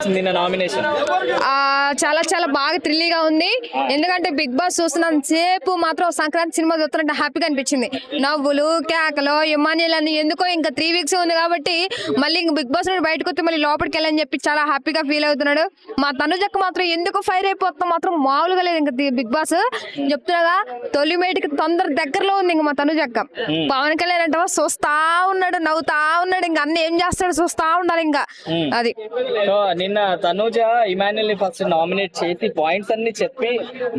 నిన్న నామినేషన్ ఆ, చాలా చాలా బాగా థ్రిల్లీగా ఉంది. ఎందుకంటే బిగ్ బాస్ చూస్తున్నంత సేపు మాత్రం సంక్రాంతి సినిమా చూస్తున్నట్టు హ్యాపీగా అనిపించింది. నవ్వులు కేకలు ఇమానియల్ అని ఎందుకో ఇంకా త్రీ వీక్స్ ఉంది కాబట్టి మళ్ళీ ఇంక బిగ్ బాస్ నుండి బయటకు వస్తే మళ్ళీ లోపలికి వెళ్ళని చెప్పి చాలా హ్యాపీగా ఫీల్ అవుతున్నాడు. మా తనుజక్క మాత్రం ఎందుకు ఫైర్ అయిపోతాం మాత్రం మామూలుగా లేదు ఇంకా బిగ్ బాస్. చెప్తున్నాగా తొలి మేటికి తొందర దగ్గరలో ఉంది ఇంకా మా తనుజక్క. పవన్ కళ్యాణ్ అంటే చూస్తా ఉన్నాడు నవ్వుతా ఉన్నాడు ఇంకా అన్ని ఏం చేస్తాడు చూస్తా ఉండాలి ఇంకా. అది. నిన్న తనూజ ఇమాన్యుల్ని ఫస్ట్ నామినేట్ చేసి పాయింట్స్ అన్ని చెప్పి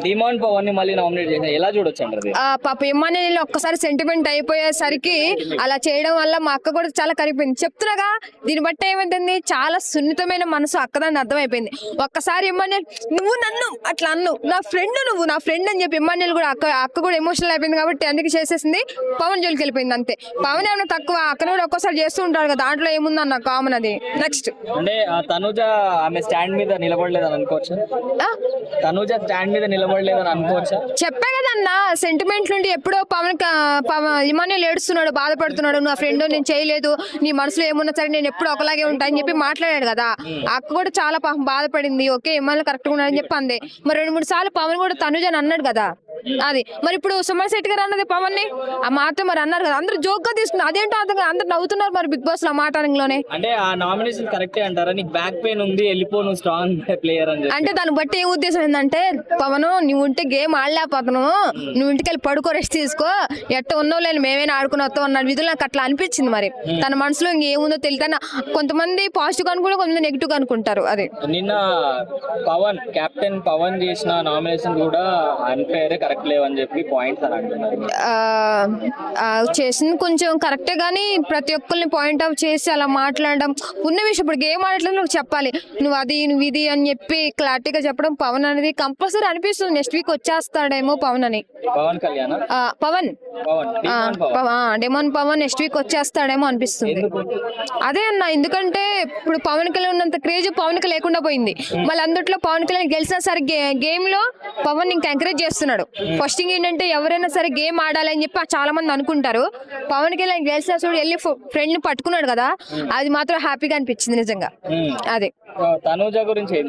డిమాండ్ పవన్ని మళ్ళీ నామినేట్ చేసిన ఎలా చూడొచ్చు ఆ పాప ఇమ్మాని ఒక్కసారి సెంటిమెంట్ అయిపోయేసరికి అలా చేయడం వల్ల మా అక్క కూడా చాలా కరిగిపోయింది. చెప్తున్నాగా దీన్ని బట్టి ఏమైంది చాలా సున్నితమైన మనసు అక్కదాన్ని అర్థమైపోయింది. ఒక్కసారి ఇమ్మాన్యుల్ నువ్వు నన్ను అట్లా అన్ను. నా ఫ్రెండ్ నువ్వు నా ఫ్రెండ్ అని చెప్పి ఇమ్మాన్యుల్ కూడా అక్క అక్క కూడా ఎమోషనల్ అయిపోయింది కాబట్టి అందుకే చేసేసింది. పవన్ జోలికి వెళ్ళిపోయింది అంతే. పవన్ ఏమైనా తక్కువ అక్కను కూడా ఒక్కోసారి చేస్తూ ఉంటాడు కదా దాంట్లో ఏముందన్న కామన్ అది? నెక్స్ట్ అంటే తనూజ ఆమె స్టాండ్ మీద నిలబడలేదని అనుకోవచ్చా? తనూజ స్టాండ్ మీద నిలబడలేదని అనుకోవచ్చా? చెప్పా కదన్నా సెంటిమెంట్ నుండి ఎప్పుడో పవన్ ఇమాన్యుల్ ఏడుస్తున్నాడు బాధపడుతున్నాడు నా ఫ్రెండ్ నేను చేయలేదు నీ మనసులో ఏమున్నా సరే నేను ఎప్పుడు ఒకలాగే ఉంటా అని చెప్పి మాట్లాడాడు కదా. అక్క కూడా చాలా బాధపడింది. ఓకే ఇమాన్యుల్ కరెక్ట్గా ఉన్నాడని చెప్పి అంది. మరి రెండు మూడు సార్లు పవన్ కూడా తనుజ్ అని అన్నాడు కదా. అది. మరి ఇప్పుడు సుమన్ శెట్టి గారు అన్నది పవన్ని ఆ మాట మరి అన్నారు కదా. అందరూ జోక్గా తీసుకున్నారు. అదేంటో అర్థం. అందరూ నవ్వుతున్నారు మరి బిగ్ బాస్లో ఆ మాట అనగానే. అంటే ఆ నామినేషన్ కరెక్టే అంటారా? నీకు బ్యాక్ పెయిన్ ఉంది వెళ్ళిపో నువ్వు స్ట్రాంగ్ ప్లేయర్ అని అంటే దాన్ని బట్టి ఏం ఉద్దేశం ఏంటంటే పవన్ నువ్వు ఉంటే గేమ్ ఆడలేకపోతున్నావు. నువ్వు ఇంటికి వెళ్ళి పడుకో రెస్ట్ తీసుకో. ఎట్ట ఉన్నావు లేని మేమేనా ఆడుకుని వస్తావు అన్న విధులు నాకు అట్లా అనిపించింది మరి. తన మనసులో ఇంకేముందో తెలియదు. కొంతమంది పాజిటివ్ అనుకుంటే కొంతమంది నెగిటివ్ అనుకుంటారు. అది. నిన్న పవన్ కెప్టెన్ పవన్ చేసిన నామినేషన్ కూడా అన్ఫేర్ కరెక్ట్ లేవని చెప్పి పాయింట్స్ అని అంటున్నారు. చేసింది కొంచెం కరెక్టే కానీ ప్రతి ఒక్కరిని పాయింట్ అవుట్ చేసి అలా మాట్లాడడం ఉన్న విషయం ఇప్పుడు గేమ్ ఆడట్లేదు నువ్వు చెప్పాలి. నువ్వు అది నువ్వు ఇది అని చెప్పి క్లారిటీగా చెప్పడం పవన్ అనేది కంపల్సరీ అనిపిస్తుంది. నెక్స్ట్ వీక్ వచ్చేస్తాడేమో పవన్ అని. Pawan Kalyan? Pawan. Demon Pawan. Next week వచ్చేస్తాడేమో అనిపిస్తుంది. అదే అన్న ఎందుకంటే ఇప్పుడు పవన్ కళ్యాణ్ ఉన్నంత క్రేజ్ పవన్కి లేకుండా పోయింది. మళ్ళీ అందుట్లో పవన్ కళ్యాణ్ గెలిచినా సరే గేమ్లో పవన్ ఇంకా ఎంకరేజ్ చేస్తున్నాడు. ఫస్ట్ థింగ్ ఏంటంటే ఎవరైనా సరే గేమ్ ఆడాలి అని చెప్పి చాలా మంది అనుకుంటారు. పవన్ కళ్యాణ్ గెలిచినా చూడు వెళ్ళి ఫ్రెండ్ని పట్టుకున్నాడు కదా అది మాత్రం హ్యాపీగా అనిపించింది నిజంగా. అదే. తనూజ గురించి ఏం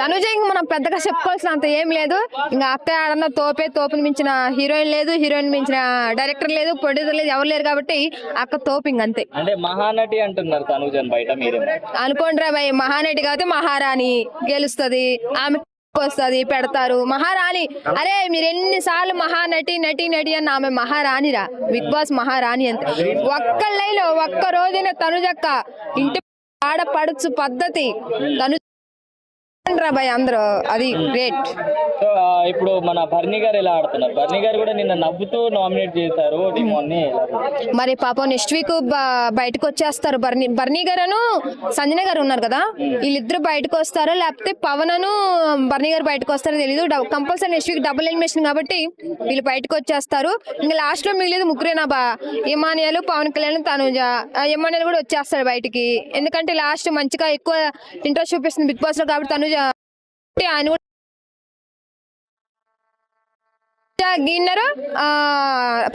తనూజ ఇంక మనం పెద్దగా చెప్పుకోవాల్సిన అంత ఏం లేదు. ఇంకా అత్తే ఆడన్న తోపే తోపుని మించిన హీరోయిన్ లేదు హీరోయిన్ మించిన డైరెక్టర్ లేదు ప్రొడ్యూసర్ లేదు ఎవరు లేరు కాబట్టి అక్క తోపు ఇంక అంతే. అంటే మహానటి అంటున్నారు తనూజన్ బయట మీరే అనుకోండి రా భయ్ మహానటి కాబట్టి మహారాణి గెలుస్తుంది ఆమె వస్తుంది పెడతారు. మహారాణి అరే మీరు ఎన్నిసార్లు మహానటి నటి నటి అన్న ఆమె మహారాణిరా. బిగ్ బాస్ మహారాణి అంత. ఒక్క లైలో ఒక్క రోజున తనుజక్క ఇంటి ఆడపడుచు పద్ధతి. తను అందరూ? అది గ్రేట్ సో ఆ, ఇప్పుడు మన గారు ఎలా ఆడుతున్నారు? గారు కూడా నిన్న నవ్వుతూ నామినేట్ చేశారు డిమోన్ని మరి పాపం నెక్స్ట్ వీక్ బయటకు వచ్చేస్తారు బర్నీ బర్నీ గారు సంజన గారు ఉన్నారు కదా? వీళ్ళిద్దరు బయటకు వస్తారో లేకపోతే పవన్ అను బర్నీ గారు బయటకు వస్తారో తెలియదు compulsory next week double elimination కాబట్టి వీళ్ళు బయటకు వచ్చేస్తారు ఇంకా లాస్ట్లో మిగిలేదు ముగ్గురేనా బా? ఇమానియాలు పవన్ కళ్యాణ్ తనుజ. ఆ ఇమానియాలు కూడా వచ్చేస్తాడు బయటికి. ఎందుకంటే లాస్ట్ మంచిగా ఎక్కువ ఇంట్రెస్ట్ చూపిస్తుంది బిగ్ బాస్లో కాబట్టి తనుజ ఆయన కూడా గిన్నెరు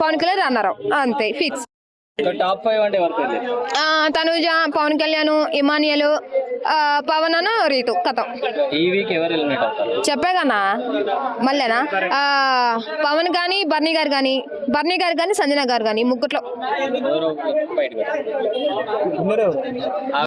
పవన్ కళ్యాణ్ అన్నారు అంతే ఫిక్స్ తనుజ పవన్ కళ్యాణ్ ఇమానియలు ఆ, పవన్ అను రీతు కథం. ఈ వీక్ ఎవరు ఎలిమినేట్ అవుతారు? చెప్పాగనా మళ్ళేనా ఆ, పవన్ కానీ బర్నీ గారు కానీ బర్నీ గారు కానీ సంజన గారు కానీ ముగ్గుట్లో.